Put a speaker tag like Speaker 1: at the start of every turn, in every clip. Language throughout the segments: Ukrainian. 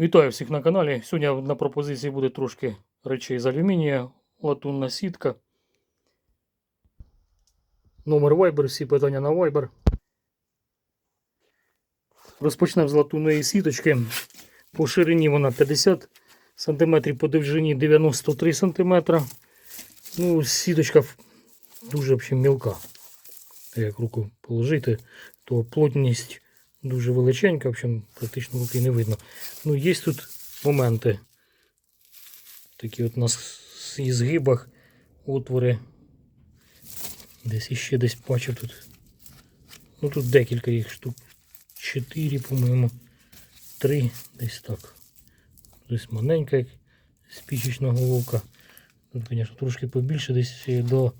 Speaker 1: Вітаю всіх на каналі. Сьогодні на пропозиції буде трошки речей з алюмінія, латунна сітка. Номер Viber, всі питання на Viber. Розпочнемо з латунної сіточки. По ширині вона 50 см, по довжині 93 см. Ну, сіточка в- дуже взагалі мілка. Як руку положити, то плотність дуже величенька, в общем, практично руки не видно. Ну, є тут моменти. Такі от на згибах отвори. Десь іще десь бачив тут. Ну тут декілька їх штук. Чотири, по-моєму. Три, десь так. Десь маленька, як спічечна головка. Тут, звісно, трошки побільше, десь до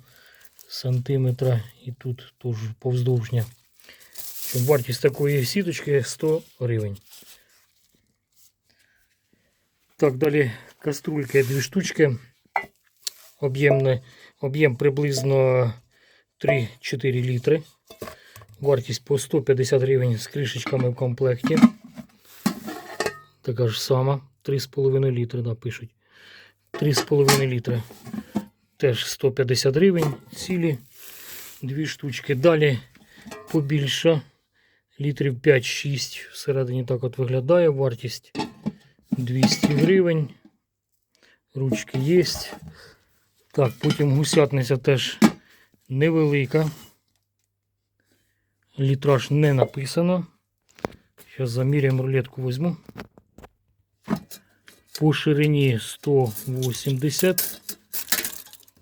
Speaker 1: сантиметра. І тут теж повздовжня. Вартість такої сіточки 100 гривень. Так, далі каструльки дві штучки. Об'єм приблизно 3-4 літри. Вартість по 150 гривень з кришечками в комплекті. Така ж сама. 3,5 літри напишуть. 3,5 літри. Теж 150 гривень. Цілі дві штучки. Далі побільше. Літрів 5-6. Всередині так от виглядає вартість. 200 гривень. Ручки є. Так, потім гусятниця теж невелика. Літраж не написано. Зараз заміряємо рулетку візьму. По ширині 180,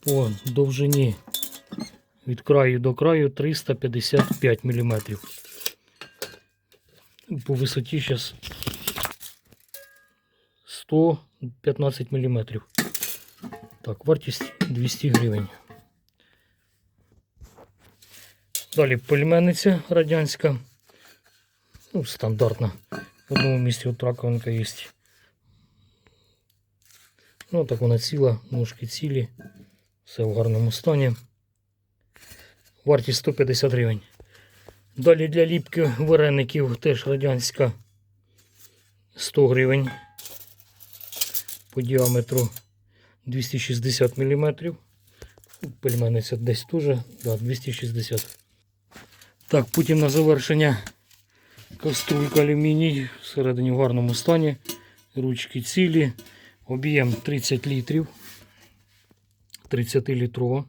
Speaker 1: по довжині від краю до краю 355 мм. По висоті зараз 115 мм. Так, вартість 200 гривень. Далі пельменниця радянська. Ну, стандартна. В одному місці от раковинка є. Ну, так вона ціла, ножки цілі. Все в гарному стані. Вартість 150 гривень. Далі для ліпки вареників теж радянська 100 гривень. По діаметру 260 мм. Пельмениця десь теж да, 260 Так, потім на завершення каструлька алюміній. Всередині в гарному стані. Ручки цілі. Об'єм 30 літрів. 30 літрова.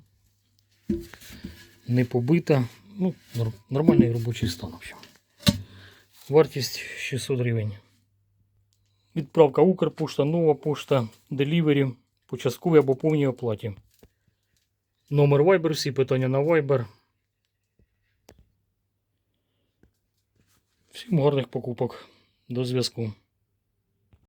Speaker 1: Не побита. Ну, нормальний робочий стан. В общем. Вартість 600 гривень. Відправка Укрпошта, нова пошта, делівері по частковій або повній оплаті. Номер Viber, всі питання на Viber. Всім гарних покупок. До зв'язку.